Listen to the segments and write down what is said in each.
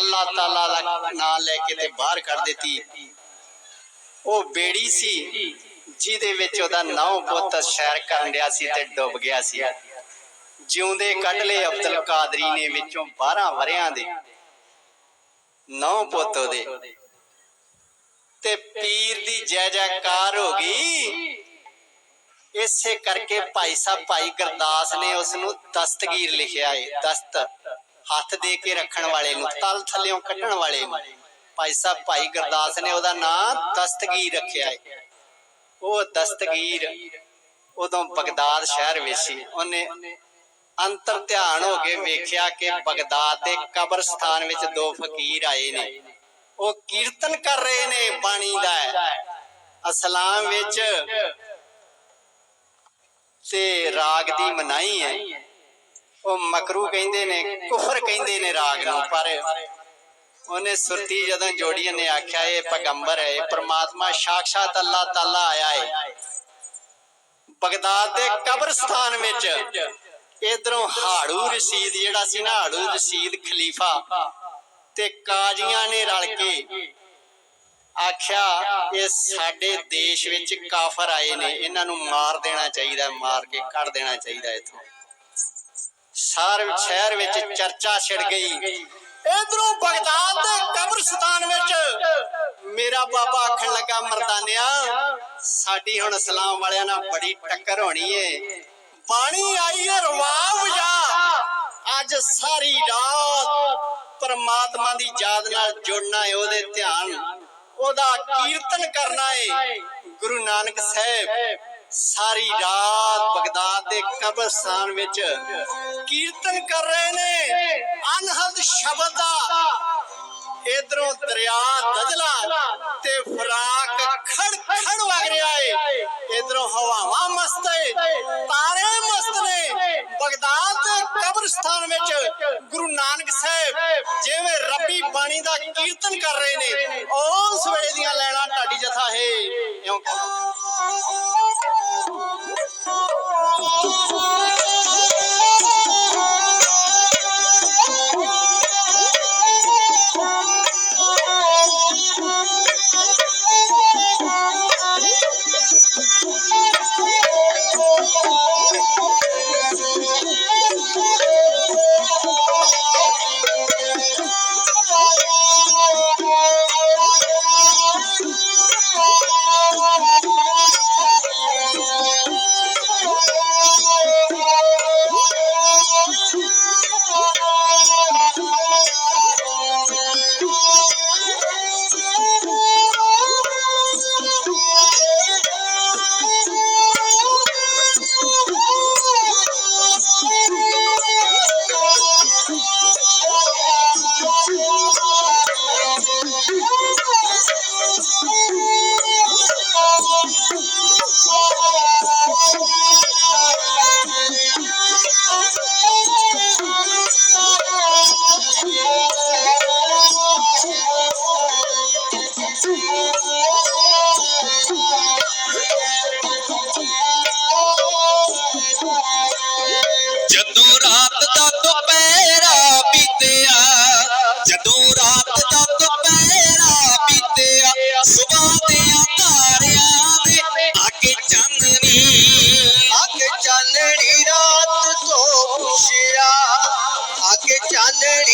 ਅੱਲਾਹ ਤਾਲਾ ਦਾ ਨਾਮ ਲੈ ਕੇ ਤੇ ਬਾਹਰ ਕੱਢ ਦਿੱਤੀ। ਉਹ ਬੇੜੀ ਸੀ, ਜਿਹਦੇ ਵਿੱਚ ਉਹਦਾ ਨੌ ਪੁੱਤ ਸ਼ੈਰ ਕਰਨ ਡਿਆ ਸੀ ਤੇ ਡੁੱਬ ਗਿਆ ਸੀ। ਜਿਉਂਦੇ ਕੱਢ ਲਏ ਅਬਦੁਲ ਕਾਦਰੀ ਨੇ ਵਿੱਚੋਂ 12 ਵਰਿਆਂ ਦੇ ਨੌ ਪੁੱਤ ਉਹਦੇ। ਤੇ ਪੀਰ ਦੀ ਜੈ ਜੈਕਾਰ ਹੋ ਗਈ। ਇਸੇ ਕਰਕੇ ਭਾਈ ਸਾਹਿਬ, ਭਾਈ ਗੁਰਦਾਸ ਨੇ ਉਸ ਨੂੰ ਦਸਤਗੀਰ ਲਿਖਿਆ ਏ, ਦਸਤ। ਹੱਥ ਦੇ ਕੇ ਰੱਖਣ ਵਾਲੇ ਨੂੰ, ਤਲ ਥੱਲਿਓਂ ਕੱਢਣ ਵਾਲੇ ਨੂੰ। ਭਾਈ ਸਾਹਿਬ, ਭਾਈ ਗੁਰਦਾਸ ਨੇ ਉਹਦਾ ਨਾਮ ਦਸਤਗੀਰ ਰੱਖਿਆ ਏ। ਉਹ ਦਸਤਗੀਰ ਉਦੋਂ ਬਗਦਾਦ ਸ਼ਹਿਰ ਵਿੱਚ ਸੀ। ਉਹਨੇ ਅੰਤਰ ਧਿਆਨ ਹੋ ਕੇ ਵੇਖਿਆ ਕਿ ਬਗਦਾਦ ਦੇ ਕਬਰਸਤਾਨ ਵਿੱਚ ਦੋ ਫਕੀਰ ਆਏ ਨੇ। ਉਹ ਕੀਰਤਨ ਕਰ ਰਹੇ ਨੇ ਬਾਣੀ ਦਾ। ਅਸਲਾਮ ਵਿੱਚ ਤੇ ਰਾਗ ਦੀ ਮਨਾਈ ਹੈ। ਉਹ ਮਕਰੂ ਕਹਿੰਦੇ ਨੇ, ਕੁਫਰ ਕਹਿੰਦੇ ਨੇ ਰਾਗ ਨੂੰ, ਪਰ ਉਹਨੇ ਸੁਰਤੀ ਜਦੋਂ ਜੋੜੀ ਨੇ ਆਖਿਆ, ਇਹ ਪੈਗੰਬਰ ਹੈ, ਇਹ ਪ੍ਰਮਾਤਮਾ ਸਾਖਸ਼ਾਤ ਅੱਲਾਹ ਤਾਲਾ ਆਇਆ ਹੈ ਬਗਦਾਦ ਦੇ ਕਬਰਸਤਾਨ ਵਿੱਚ ਇਧਰੋਂ ਹਾੜੂ ਰਸ਼ੀਦ, ਜਿਹੜਾ ਸੀ ਨਾ ਹਾੜੂ ਰਸ਼ੀਦ ਖਲੀਫਾ, ਤੇ ਕਾਜ਼ੀਆਂ ਨੇ ਰਲ ਕੇ ਆਖਿਆ, ਇਹ ਸਾਡੇ ਦੇਸ਼ ਵਿੱਚ ਕਾਫਰ ਆਏ ਨੇ, ਇਹਨਾਂ ਨੂੰ ਮਾਰ ਦੇਣਾ ਚਾਹੀਦਾ, ਮਾਰ ਕੇ ਕੱਢ ਦੇਣਾ ਚਾਹੀਦਾ ਇਥੋਂ। ਸਾਰ ਸ਼ਹਿਰ ਵਿੱਚ ਚਰਚਾ ਛਿੜ ਗਈ। ਇਧਰੋਂ ਬਗਦਾਦ ਦੇ ਕਬਰਸਤਾਨ ਵਿੱਚ ਮੇਰਾ ਬਾਬਾ ਆਖਣ ਲੱਗਾ ਮਰਦਾਨਿਆ ਸਾਡੀ ਹੁਣ ਇਸਲਾਮ ਵਾਲਿਆਂ ਨਾਲ ਬੜੀ ਟੱਕਰ ਹੋਣੀ ਏ। ਪਾਣੀ ਆਈ ਏ ਰਵਾਬ ਜਾ। ਅੱਜ ਸਾਰੀ ਰਾਤ ਪਰਮਾਤਮਾ ਦੀ ਯਾਦ ਨਾਲ ਜੁੜਨਾ ਏ ਉਹਦੇ ਧਿਆਨ। ਉਹਦਾ ਕੀਰਤਨ ਕਰਨਾ ਏ। ਗੁਰੂ ਨਾਨਕ ਸਾਹਿਬ ਸਾਰੀ ਰਾਤ ਬਗਦਾਦ ਦੇ ਕਬਰਸਤਾਨ ਵਿੱਚ ਕੀਰਤਨ ਕਰ ਰਹੇ ਨੇ। ਅਨਹਦ ਸ਼ਬਦ ਦਾ ਇਧਰੋਂ ਦਰਿਆ, ਦਜਲਾ ਤੇ ਫਰਾਕ ਖੜ ਖੜ ਵਗ ਰਿਹਾ ਏ। ਇਧਰੋਂ ਹਵਾਵਾਂ ਮਸਤ ਏ ਤਾਰੇ ਮਸਤ ਨੇ ਬਗਦਾਦ ਦੇ ਵਿੱਚ ਗੁਰੂ ਨਾਨਕ ਸਾਹਿਬ ਜਿਵੇਂ ਰੱਬੀ ਬਾਣੀ ਦਾ ਕੀਰਤਨ ਕਰ ਰਹੇ ਨੇ ਉਸ ਵੇਲੇ ਦੀਆਂ ਲੈਣਾ ਢਾਡੀ ਜਥਾ ਹੈ। ਇਉਂ ਜਦੋਂ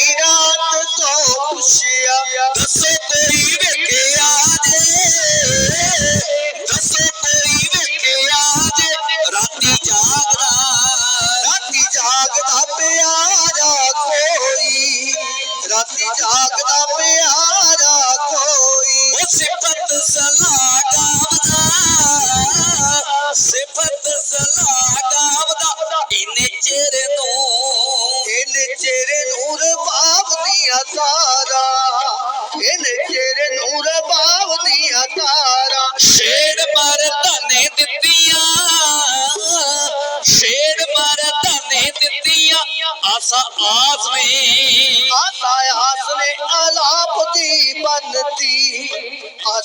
ਚਾਨਣੀ ਰਾਤ ਤੋਂ ਪੁੱਛਿਆ ਦੱਸੋ ਕੋਈ ਵੇਖਿਆ ਜੇ ਦੱਸੋ ਕੋਈ ਵੇਖਿਆ ਜੇ ਰਾਤੀ ਜਾਗਦਾ ਰਾਤੀ ਜਾਗਦਾ ਪਿਆਰਾ ਕੋਈ ਰਾਤੀ ਜਾਗਦਾ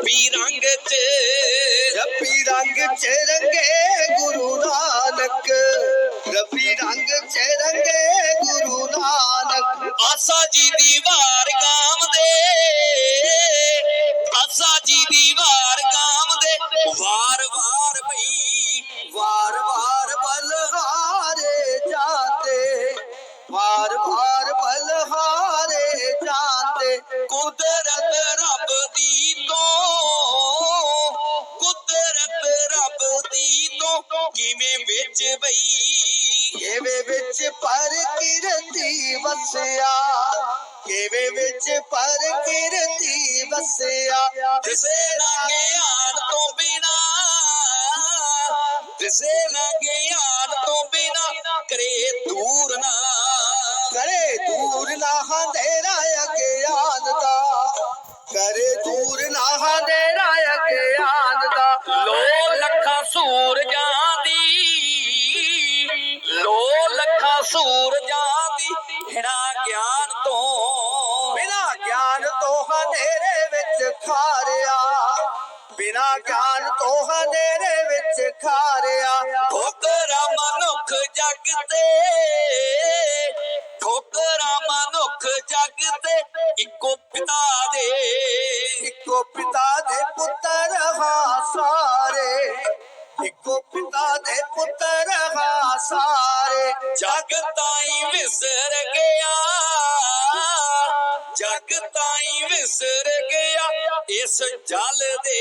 ਰੱਬੀ ਰੰਗ ਚ ਰੱਬੀ ਰੰਗ ਚ ਰੰਗੇ ਗੁਰੂ ਨਾਨਕ। ਰੱਬੀ ਰੰਗ ਚ ਰੰਗੇ ਗੁਰੂ ਨਾਨਕ। ਆਸਾ ਜੀ ਦੀ ਪਰ ਕਿਰਤੀ ਵਸਿਆ। ਕਿਵੇ ਵਿੱਚ ਪਰ ਕਿਰਤੀ ਵਸਿਆ? ਦਿਸੇ ਨਾ ਗਿਆਨ ਤੋਂ ਬਿਨਾ। ਦਿਸੇ ਨਾ ਗਿਆਨ ਤੋਂ ਬਿਨਾ ਕਰੇ ਦੂਰ ਨਾ। ਕਰੇ ਦੂਰ ਨਾ ਹਨੇਰਾ ਅਗਿਆਨ ਦਾ। ਕਰੇ ਦੂਰ ਨਾ ਹਨੇਰਾ ਮਨੁੱਖ ਜਗ ਤੇ ਇੱਕੋ ਪਿਤਾ ਦੇ। ਇੱਕੋ ਪਿਤਾ ਦੇ ਪੁੱਤਰ ਹਾਂ ਸਾਰੇ। ਇੱਕੋ ਪਿਤਾ ਦੇ ਪੁੱਤਰ ਹਾਂ ਸਾਰੇ। ਜਗ ਤਾਈ ਵਿਸਰ ਗਿਆ। ਜਗ ਤਾਈ ਵਿਸਰ ਗਿਆ। ਇਸ ਜਲ ਦੇ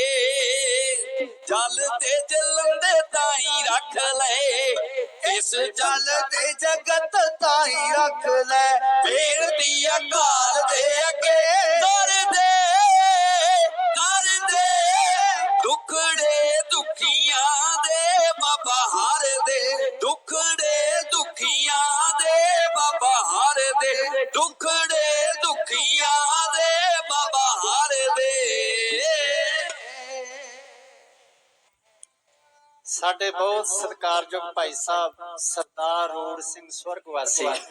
ਜਲ ਦੇ ਜਲੰਦੇ ਤਾਈ ਰੱਖ ਲੈ। ਇਸ ਜਲ ਦੇ ਜਗਤ ਤਾਈ ਰੱਖ ਲੈ। ਪੀਰ ਦੀ ਅਕਾਲ ਦੇ ਅੱਗੇ ਕਰ ਦੇ ਦੁਖੜੇ ਦੁਖੀਆਂ ਦੇ ਬਾਬਾ ਹਰ ਦੇ। ਦੁਖੜੇ ਦੁਖੀਆਂ ਦੇ ਬਾਬਾ ਹਰ ਦੇ। ਦੁਖੜੇ ਦੁਖੀਆਂ ਦੇ ਬਾਬਾ ਹਰ ਦੇ। ਸਾਡੇ ਬਹੁਤ ਸਤਿਕਾਰਯੋਗ ਭਾਈ ਸਾਹਿਬ, ਸਰਦਾਰ ਰੋੜ ਸਿੰਘ ਸਵਰਗਵਾਸੀ